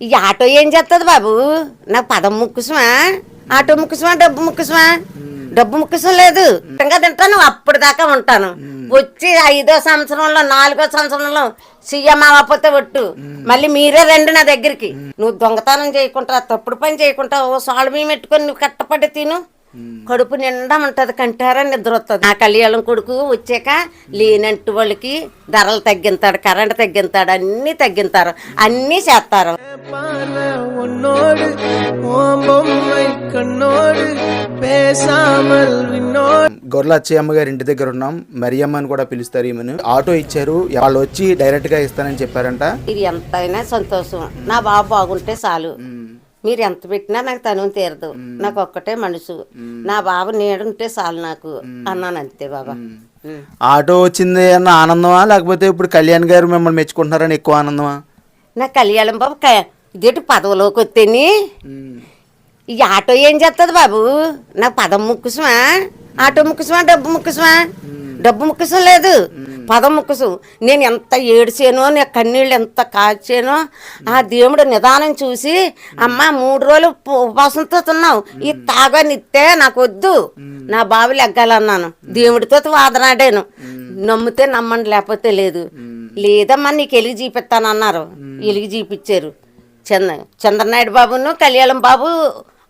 ఈ ఆటో ఏం చేస్తుంది బాబు? నాకు పదం ముక్కుసమా? ఆటో ముక్కుసమా డబ్బు ముక్కుసమా? డబ్బు ముక్కుసం లేదు. ఇంకా తింటాను అప్పుడు దాకా ఉంటాను. వచ్చి ఐదో సంవత్సరంలో నాలుగో సంవత్సరంలో సీఎం అవ్వకపోతే ఒట్టు. మళ్ళీ మీరే రండి నా దగ్గరికి. నువ్వు దొంగతనం చేయకుండా తప్పుడు పని చేయకుండా ఓ సాలు బియ్యం పెట్టుకొని నువ్వు కట్టపడి తిను. కడుపు నిండా ఉంటది కంటారా నిద్ర వస్తుంది నా కళ్యాణం కొడుకు వచ్చాక లేనంటి వాళ్ళకి ధరలు తగ్గింతాడు కరెంట్ తగ్గింతాడు అన్ని తగ్గింతారు. అన్ని చేస్తారు. గొర్లచ్చి అమ్మగారి ఇంటి దగ్గర ఉన్నాం. మరియమ్మ అని కూడా పిలుస్తారు ఈమెను. ఆటో ఇచ్చారు. వాళ్ళు వచ్చి డైరెక్ట్గా ఇస్తానని చెప్పారంట. ఇది ఎంతైనా సంతోషం. నా బాబు బాగుంటే చాలు. మీరు ఎంత పెట్టినా నాకు తను తీరదు. నాకు ఒక్కటే మనసు. నా బాబు నీడుంటే చాలు నాకు. అన్నాను అంతే బాబా. ఆటో వచ్చింది అన్న ఆనందమా? లేకపోతే ఇప్పుడు కళ్యాణ్ గారు మిమ్మల్ని మెచ్చుకుంటున్నారని ఎక్కువ ఆనందమా? నా కళ్యాణం బాబు ఇదేంటి పదవిలోకి వస్తేని? ఈ ఆటో ఏం చేస్తుంది బాబు? నాకు పదం ముక్కుసమా? ఆటో ముక్కుసమా? డబ్బు ముక్కుసమా? డబ్బు ముక్కుసం లేదు. పదం ముక్కుసం నేను ఎంత ఏడ్చానో నా కన్నీళ్ళు ఎంత కాచానో ఆ దేవుడు నిదానం చూసి అమ్మ మూడు రోజులు ఉప- ఉపవాసంతో ఉన్నావు ఈ తాగనిస్తే నాకు వద్దు నా బావి లెగ్గాలన్నాను. దేవుడితో వాదనాడాను. నమ్మితే నమ్మండి లేకపోతే లేదు. లేదమ్మా నీకు ఎలిగి చూపిస్తానన్నారు ఎలిగి చూపించారు చంద్ర చంద్రనాయుడు బాబును కళ్యాణం బాబు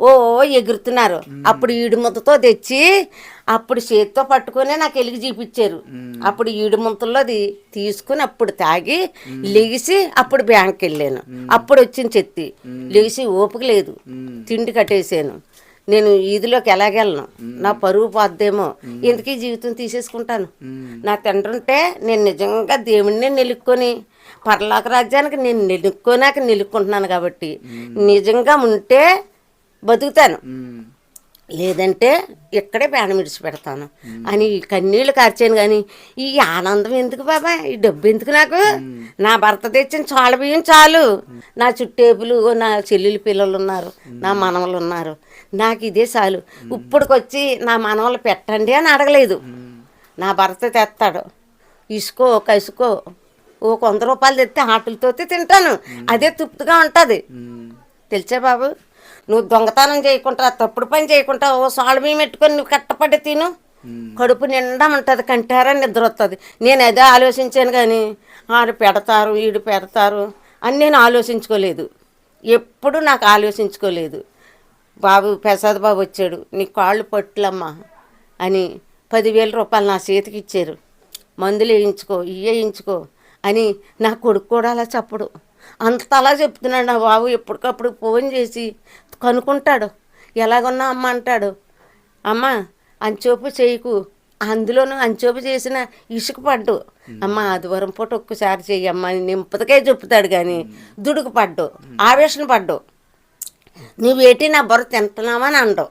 ఓ ఎగురుతున్నారు. అప్పుడు ఈడు ముద్దతో తెచ్చి అప్పుడు చేతితో పట్టుకొని నాకు ఎలిగి చూపించారు. అప్పుడు ఈడు ముంతల్లోది తీసుకుని అప్పుడు తాగి లెగిసి అప్పుడు బ్యాంక్కి వెళ్ళాను. అప్పుడు వచ్చిన చెత్తి. లెగిసి ఓపిక లేదు. తిండి కట్టేసాను. నేను ఈదిలోకి ఎలాగెళ్ళను? నా పరువు పోద్దేమో. ఎందుకు ఈ జీవితం తీసేసుకుంటాను. నా తండ్రి ఉంటే నేను నిజంగా దేవుణ్ణి నిలుక్కొని పర్లాక రాజ్యానికి నేను నిలుక్కోనాక నిలుక్కుంటున్నాను కాబట్టి నిజంగా ఉంటే బతుకుతాను. లేదంటే ఇక్కడే ప్రాణం విడిచిపెడతాను. అని ఈ కన్నీళ్ళు కార్చాను కానీ ఈ ఆనందం ఎందుకు బాబా? ఈ డబ్బు ఎందుకు నాకు? నా భర్త తెచ్చిన చాల బియ్యం చాలు. నా చుట్టేపులు నా చెల్లెలు పిల్లలు ఉన్నారు నా మనవలు ఉన్నారు. నాకు ఇదే చాలు. ఇప్పటికొచ్చి నా మనవలు పెట్టండి అని అడగలేదు. నా భర్త తెస్తాడు. ఇసుకో కసుకో. ఓ వంద రూపాయలు తెస్తే ఆటలతో తింటాను. అదే తృప్తిగా ఉంటుంది. తెలిసే బాబు? నువ్వు దొంగతనం చేయకుండా తప్పుడు పని చేయకుండా ఓ సాలు బియ్యం పెట్టుకొని నువ్వు కట్టపడి తిను. కడుపు నిండా ఉంటుంది కంటారా నిద్ర వస్తుంది నేను అదే ఆలోచించాను కానీ ఆడు పెడతారు వీడు పెడతారు అని నేను ఆలోచించుకోలేదు. ఎప్పుడు నాకు ఆలోచించుకోలేదు. బాబు ప్రసాద్ బాబు వచ్చాడు నీ కాళ్ళు పట్టులమ్మా అని పదివేల రూపాయలు నా చేతికి ఇచ్చారు. మందులు వేయించుకో ఇవి వేయించుకో. అని నా కొడుకు కూడా అలా చెప్పడు. అంతలా చెప్తున్నాడు నా బాబు. ఎప్పటికప్పుడు ఫోన్ చేసి కనుక్కుంటాడు. ఎలాగున్నా అమ్మ అంటాడు. అమ్మ అంచోపు చేయకు. అందులోనూ అంచోపు చేసిన ఇసుక పడ్డు. అమ్మ ఆదివారం పూట ఒక్కసారి చెయ్యమ్మ అని నింపదకే చెప్తాడు కానీ దుడుకు పడ్డు. ఆవేశన పడ్డు. నువ్వేటి నా బుర్ర తింటున్నావని అండవు.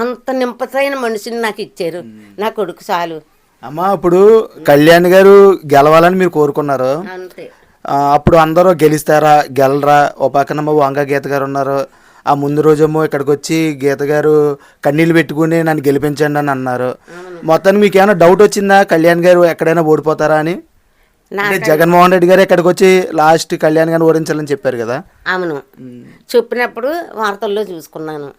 అంత నింపతైన మనిషిని నాకు ఇచ్చారు. నా కొడుకు చాలు. అమ్మా ఇప్పుడు కళ్యాణ్ గారు గెలవాలని మీరు కోరుకున్నారు. అంతే. అప్పుడు అందరూ గెలుస్తారా గెలరా? ఓ పక్కన వంగ గీత గారు ఉన్నారు. ఆ ముందు రోజేమో ఇక్కడికి వచ్చి గీత గారు కన్నీళ్ళు పెట్టుకుని నన్ను గెలిపించండి అని అన్నారు. మొత్తానికి మీకు ఏమైనా డౌట్ వచ్చిందా? కళ్యాణ్ గారు ఎక్కడైనా ఓడిపోతారా అని? అంటే జగన్మోహన్ రెడ్డి గారు ఇక్కడికి వచ్చి లాస్ట్ కళ్యాణ్ గారిని ఓడించాలని చెప్పారు కదా? అవును. చెప్పినప్పుడు వార్తల్లో చూసుకున్నాను.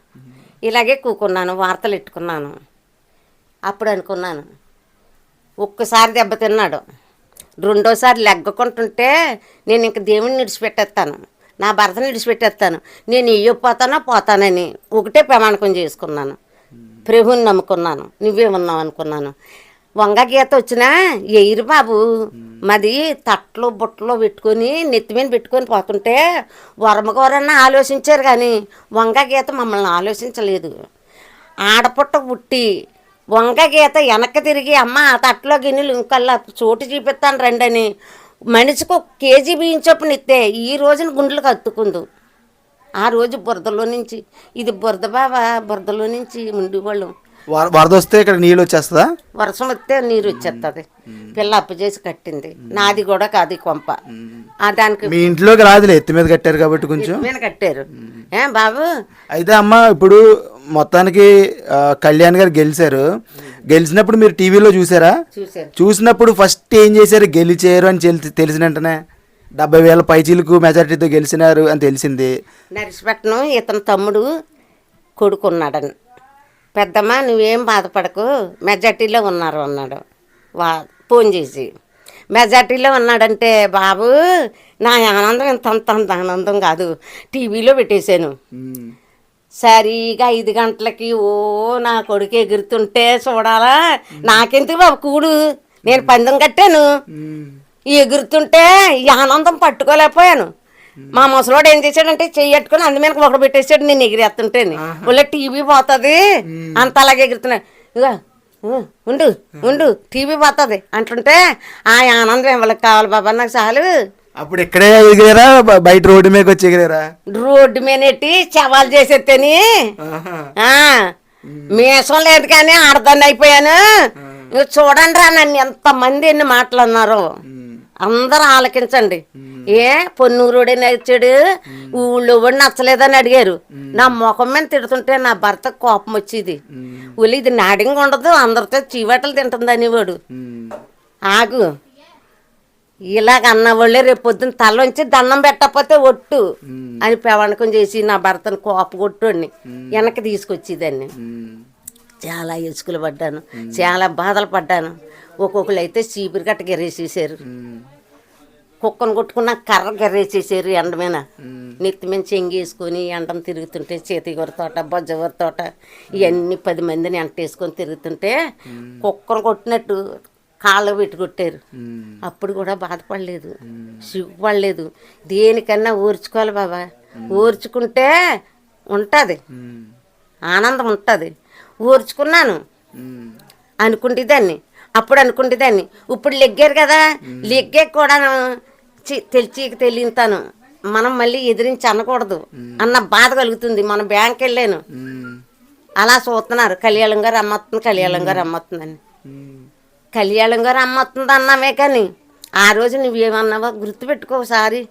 ఇలాగే కూకున్నాను వార్తలు ఎట్టుకున్నాను అప్పుడు అనుకున్నాను. ఒక్కసారి దెబ్బతిన్నాడు రెండోసారి లెగ్గకుంటుంటే నేను ఇంక దేవుడిని విడిచిపెట్టేస్తాను నా భర్తను విడిచిపెట్టేస్తాను నేను ఇయ్యపోతానో పోతానని ఒకటే ప్రమాణకం చేసుకున్నాను. ప్రభుని నమ్ముకున్నాను. నువ్వే ఉన్నావు అనుకున్నాను. వంగ గీత వచ్చినా ఎయిరు బాబు మాది తట్లో బుట్టలో పెట్టుకొని నెత్తి మీద పెట్టుకొని పోతుంటే వరమగోరన్న ఆలోచించారు కానీ వంగ గీత మమ్మల్ని ఆలోచించలేదు. ఆడపుట్ట పుట్టి వంగ గీత వెనక్కి తిరిగి అమ్మ ఆ తట్లో గిన్నెలు ఇంకల్లా చోటు చూపిస్తాను రండి అని మనిషికి ఒక కేజీ బియ్యం చొప్పున ఇస్తే ఈ రోజున గుండెలకు అత్తుకుందు ఆ రోజు బురదలో నుంచి ఇది బురద బాబా బురదలో నుంచి ఉండేవాళ్ళం వర- వరద వస్తే ఇక్కడ నీళ్ళు వచ్చేస్తుందా? వర్షం వస్తే నీరు వచ్చేస్తుంది పిల్ల అప్పు చేసి కట్టింది. నాది కూడా కాదు కొంప. ఆ దానికి మీ ఇంట్లోకి రాదులే ఎత్తి మీద కట్టారు కాబట్టి కొంచెం. మీద కట్టారు. ఏ బాబు? అయితే అమ్మ ఇప్పుడు మొత్తానికి కళ్యాణ్ గారు గెలిచారు. గెలిచినప్పుడు మీరు టీవీలో చూసారా? చూసినప్పుడు ఫస్ట్ ఏం చేశారు? గెలిచారు అని తెలిసి తెలిసిన వెంటనే డెబ్బై వేల పైచీలకు మెజార్టీతో గెలిచినారు అని తెలిసింది. నరిసిపట్నం ఇతని తమ్ముడు కొడుకున్నాడని. పెద్దమ్మ నువ్వేం బాధపడకు. మెజార్టీలో ఉన్నారు అన్నాడు. వా ఫోన్ చేసి. మెజార్టీలో ఉన్నాడంటే బాబు నా ఆనందం ఇంత అంత ఆనందం కాదు. టీవీలో పెట్టేశాను. సరిగా ఐదు గంటలకి ఓ నా కొడుకు ఎగురుతుంటే చూడాలా? నాకెందుకు బాబు కూడు? నేను పందెం కట్టాను. ఈ ఎగురుతుంటే ఈ ఆనందం పట్టుకోలేకపోయాను. మా ముసలోడు ఏం చేశాడంటే చెయ్యట్టుకుని అందు మీద ఒకటి పెట్టేసాడు నేను ఎగిరేస్తుంటే. ఒళ్ళ టీవీ పోతుంది. అంత అలాగే ఎగురుతున్నాడు. ఉండు ఉండు టీవీ పోతుంది. అంటుంటే ఆ ఆనందం ఎవరికి కావాలి బాబా? నాకు చాలు. అప్పుడు ఇక్కడే ఎగిరారా? బయట రోడ్డు మీదకి వచ్చి ఎగిరారా? రోడ్డు మీద నెట్టి చవాలు చేసేస్తేని ఆ, మీసం లేదు కానీ ఆడదాన్ని అయిపోయాను. ఇక చూడండి రా నన్ను ఎంతమంది ఎన్ని మాటలు అన్నారు అందరూ ఆలకించండి. ఏ పొన్నూరుడే నచ్చాడు ఊళ్ళో కూడా నచ్చలేదని అడిగారు. నా ముఖం మీద తిడుతుంటే నా భర్త కోపం వచ్చేది. ఊళ్ళు ఇది నాడింగ్ ఉండదు అందరితో చీవాటలు తింటుంది అనేవాడు ఆగు. ఇలాగ అన్నవాళ్ళే రేపు పొద్దున్న తలొంచి దండం పెట్టకపోతే ఒట్టు అని పెవణకం చేసి నా భర్తను కోప కొట్టుని వెనక్కి తీసుకొచ్చేదాన్ని. చాలా ఇసుకలు పడ్డాను. చాలా బాధలు పడ్డాను. ఒక్కొక్కరు అయితే చీపురు కట్ట గెరేసేసారు కుక్కను కొట్టుకున్న కర్ర గెర్రేసేసారు ఎండ మీద. నెత్తి మీద చెంగేసుకొని ఎండను తిరుగుతుంటే చేతిగొర తోట బొజ్జగొర తోట ఇవన్నీ పది మందిని ఎంటేసుకొని తిరుగుతుంటే కుక్కను కొట్టినట్టు కాళ్ళు పెట్టి కొట్టారు అప్పుడు కూడా బాధపడలేదు. సిగ్గుపడలేదు. దేనికన్నా ఓర్చుకోవాలి బాబా. ఓర్చుకుంటే ఉంటుంది. ఆనందం ఉంటుంది. ఓర్చుకున్నాను. అనుకుంటేదాన్ని. అప్పుడు అనుకుంటేదాన్ని. ఇప్పుడు లెగ్గారు కదా. లెగ్గే కూడా చి- తెలిసి తెలియతాను మనం మళ్ళీ ఎదిరించి అనకూడదు. అన్న బాధ కలుగుతుంది. మనం బ్యాంక్ వెళ్ళాను. అలా చూస్తున్నారు. కళ్యాణం గారు అమ్మొస్తుంది కళ్యాణం గారు అమ్మొస్తుందని కళ్యాణం గారు అమ్మొస్తుంది అన్నామే కానీ ఆ రోజు నువ్వేమన్నావో గుర్తుపెట్టుకో ఒకసారి.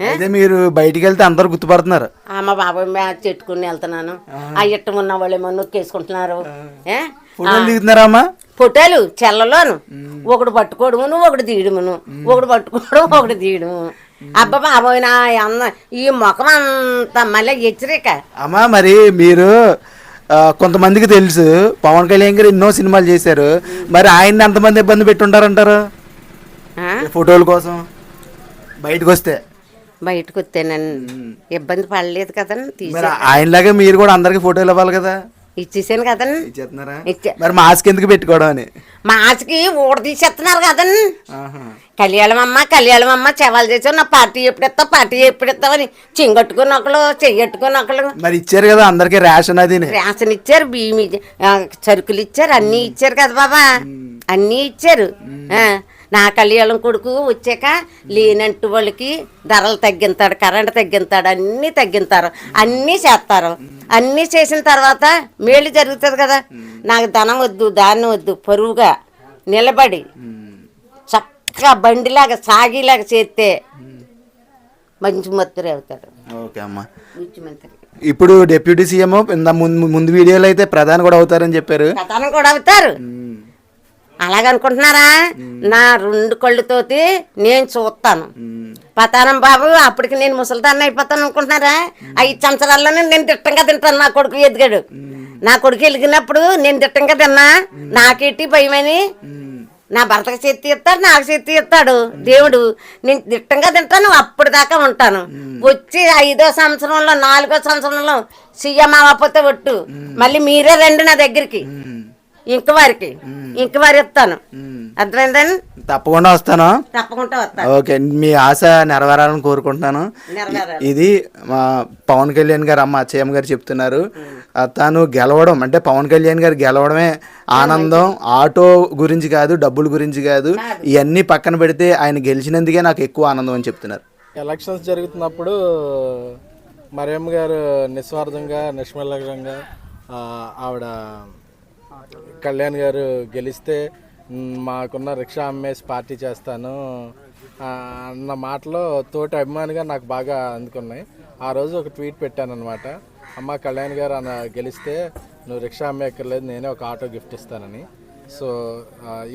అయితే మీరు బయటికి వెళ్తే అందరు గుర్తుపడుతున్నారు. అమ్మ బాబాయ్ మ్యాచ్ చెట్టుకుని వెళ్తున్నాను. ఆ. ఇట్టం ఉన్న వాళ్ళు ఏమో నొక్కేసుకుంటున్నారు. ఏ? ఫోటోలు అమ్మా చెల్లలోను. ఒకడు పట్టుకోవడమును ఒకడు తీయడమును. ఒకడు పట్టుకోవడం ఒకడు తీయడము. అబ్బా బాబోయ్ నా అన్న ఈ ముఖం అంతా మళ్ళీ హెచ్చరిక. అమ్మా మరి మీరు కొంతమందికి తెలుసు. పవన్ కళ్యాణ్ గారు ఎన్నో సినిమాలు చేశారు. మరి ఆయన్ని ఎంతమంది ఇబ్బంది పెట్టుంటారంటారు? ఫోటోల కోసం బయటకు వస్తే బయటకు వస్తేనని ఇబ్బంది పడలేదు కదండి తీసే మరి ఆయనలాగా మీరు కూడా అందరికి ఫోటోలు ఇవ్వాలి కదా. ఇచ్చేసాను కదండి ఇచ్చేస్తున్నారా? ఇచ్చే మరి మాస్క్ ఎందుకు పెట్టుకోవడం అని? మాస్కి ఊడ తీసేస్తున్నారు కదండి. కళ్యాణం అమ్మ కళ్యాణం అమ్మ చెవాలు చేసావు నా పార్టీ ఎప్పుడు ఇస్తావు పార్టీ ఎప్పుడు ఇస్తావని చెంగొట్టుకుని ఒకళ్ళు చెయ్యట్టుకుని ఒకళ్ళు. మరి ఇచ్చారు కదా అందరికి రేషన్ అది రేషన్ ఇచ్చారు బియ్యం సరుకులు ఇచ్చారు అన్నీ ఇచ్చారు కదా బాబా. అన్నీ ఇచ్చారు. ఆ, నా కళ్యాణం కొడుకు వచ్చాక లేనంటు వాళ్ళకి ధరలు తగ్గింతాడు కరెంట్ తగ్గింతాడు అన్నీ తగ్గింతారు అన్నీ చేస్తారు. అన్నీ చేసిన తర్వాత మేలు జరుగుతుంది కదా. నాకు ధనం వద్దు దాన్ని వద్దు పరువుగా నిలబడి చక్కగా బండిలాగా సాగిలాగా చేస్తే మంచి మంత్రి అవుతాడు. ఓకే అమ్మా. ముఖ్యమంత్రి ఇప్పుడు డిప్యూటీ సీఎం ముందు వీడియోలో అయితే ప్రధాని కూడా అవుతారని చెప్పారు. కథనం కూడా అవుతారు. అలాగనుకుంటున్నారా? నా రెండు కళ్ళతోటి నేను చూస్తాను. పతానం బాబు అప్పటికి నేను ముసలిదాన్ని అయిపోతాను అనుకుంటున్నారా? ఐదు సంవత్సరాల్లోనే నేను దిట్టంగా తింటాను నా కొడుకు ఎదిగాడు. నా కొడుకు ఎలిగినప్పుడు నేను దిట్టంగా తిన్నా. నాకేటి భయమని? నా భర్తకు చేతి ఇస్తాడు నాకు చేతి ఇస్తాడు దేవుడు నేను దిట్టంగా తింటాను అప్పుడు దాకా ఉంటాను. వచ్చి ఐదో సంవత్సరంలో నాలుగో సంవత్సరంలో సీఎం అవ్వకపోతే ఒట్టు. మళ్ళీ మీరే రండి నా దగ్గరికి. ఇంక వారికి. ఇంక వారి ఇస్తాను అర్థమైందని తప్పకుండా వస్తాను. తప్పకుండా వస్తాను. ఓకే మీ ఆశ నెరవేరాలని కోరుకుంటున్నాను. ఇది మా పవన్ కళ్యాణ్ గారు అమ్మ అచ్చయ్యమ్మ గారు చెప్తున్నారు. తాను గెలవడం అంటే పవన్ కళ్యాణ్ గారు గెలవడమే ఆనందం. ఆటో గురించి కాదు డబ్బుల గురించి కాదు. ఇవన్నీ పక్కన పెడితే ఆయన గెలిచినందుకే నాకు ఎక్కువ ఆనందం అని చెప్తున్నారు. ఎలక్షన్స్ జరుగుతున్నప్పుడు మరియమ్మ గారు నిస్వార్థంగా నిష్మలంగా ఆ, ఆవిడ కళ్యాణ్ గారు గెలిస్తే మాకున్న రిక్షా అమ్మేసి పార్టీ చేస్తాను. అన్న మాటలో తోటి అభిమానిగా నాకు బాగా అందుకున్నాయి. ఆ రోజు ఒక ట్వీట్ పెట్టాను అనమాట అమ్మ కళ్యాణ్ గారు అన్న గెలిస్తే నువ్వు రిక్షా అమ్మేక్కర్లేదు నేనే ఒక ఆటో గిఫ్ట్ ఇస్తానని. సో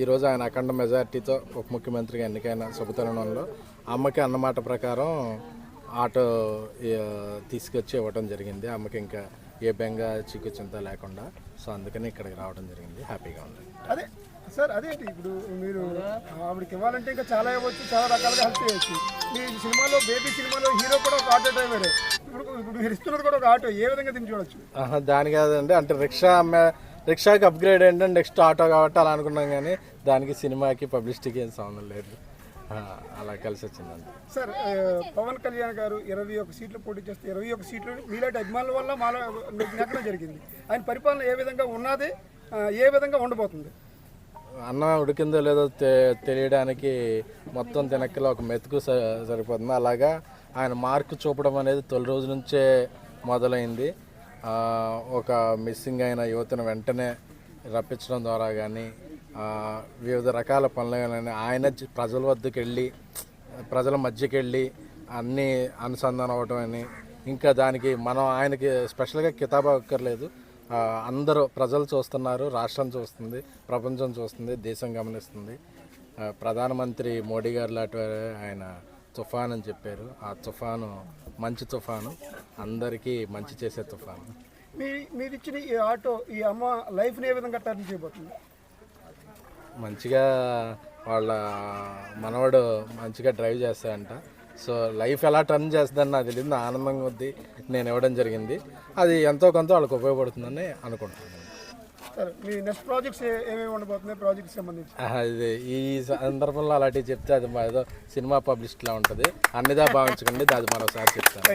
ఈరోజు ఆయన అఖండ మెజార్టీతో ఉప ముఖ్యమంత్రిగా ఎన్నికైన శుభతరుణంలో అమ్మకి అన్నమాట ప్రకారం ఆటో తీసుకొచ్చి ఇవ్వటం జరిగింది. అమ్మకి ఇంకా ఏ బెంగ చిక్కు చింత లేకుండా. సో అందుకని ఇక్కడికి రావడం జరిగింది. హ్యాపీగా ఉంది. అదే సార్ అదేంటి? ఇప్పుడు మీరు ఆవిడకి ఇవ్వాలంటే ఇంకా చాలా ఇవ్వచ్చు చాలా రకాలుగా హెల్ప్ చేయొచ్చు. మీ సినిమాలో బేబీ సినిమాలో హీరో కూడా ఒక ఆటో డ్రైవరే. ఇప్పుడు ఇప్పుడు మీరు ఇస్తున్నది కూడా ఒక ఆటో ఏ విధంగా దీన్ని చూడొచ్చు? దాని కాదండి. అంటే రిక్షా అమ్మే రిక్షాకి అప్గ్రేడ్ ఏంటంటే నెక్స్ట్ ఆటో కాబట్టి అలా అనుకున్నాం కానీ దానికి సినిమాకి పబ్లిసిటీకి ఏం సంబంధం లేదు. అలా కలిసి వచ్చిందండి. సార్ పవన్ కళ్యాణ్ గారు ఇరవై ఒక సీట్లు పోటీ చేస్తే ఇరవై ఒక సీట్లు మీలాంటి అభిమానుల వల్ల మాలో నెగ్గడం జరిగింది. ఆయన పరిపాలన ఏ విధంగా ఉన్నది ఏ విధంగా ఉండబోతుంది? అన్నం ఉడికిందో లేదో తెలియడానికి మొత్తం తినక్కలో ఒక మెతుకు సరిపోతుంది. అలాగా ఆయన మార్కు చూపడం అనేది తొలి రోజు నుంచే మొదలైంది. ఒక మిస్సింగ్ అయిన యువతను వెంటనే రప్పించడం ద్వారా కానీ వివిధ రకాల పనులు ఆయన ప్రజల వద్దకు వెళ్ళి ప్రజల మధ్యకి వెళ్ళి అన్నీ అనుసంధానం అవ్వటం అని ఇంకా దానికి మనం ఆయనకి స్పెషల్గా కితాబ్ అక్కర్లేదు. అందరూ ప్రజలు చూస్తున్నారు రాష్ట్రం చూస్తుంది ప్రపంచం చూస్తుంది దేశం గమనిస్తుంది. ప్రధానమంత్రి మోడీ గారు లాంటి ఆయన తుఫాన్ అని చెప్పారు. ఆ తుఫాను మంచి తుఫాను అందరికీ మంచి చేసే తుఫాను. మీ మీరు ఇచ్చిన ఈ ఆటో ఈ అమ్మ లైఫ్ని ఏ విధంగా టర్న్ చేయబోతుంది? మంచిగా వాళ్ళ మనవాడు మంచిగా డ్రైవ్ చేస్తాడంట. సో లైఫ్ ఎలా టర్న్ చేస్తుందని నాకు తెలియదు. ఆనందంగా ఉంది. నేను ఇవ్వడం జరిగింది. అది ఎంతో కొంత వాళ్ళకి ఉపయోగపడుతుందని అనుకుంటున్నాను. సరే మీ నెక్స్ట్ ప్రాజెక్ట్స్ ఏమేమి ఉండబోతున్నాయి? ప్రాజెక్ట్స్ సంబంధించి. ఆహా, ఇది ఈ సందర్భంలో అలాంటివి చెప్తే అది మా ఏదో సినిమా పబ్లిసిటీలా ఉంటుంది. అన్నిదా భావించకండి అది మరోసారి చెప్తాను.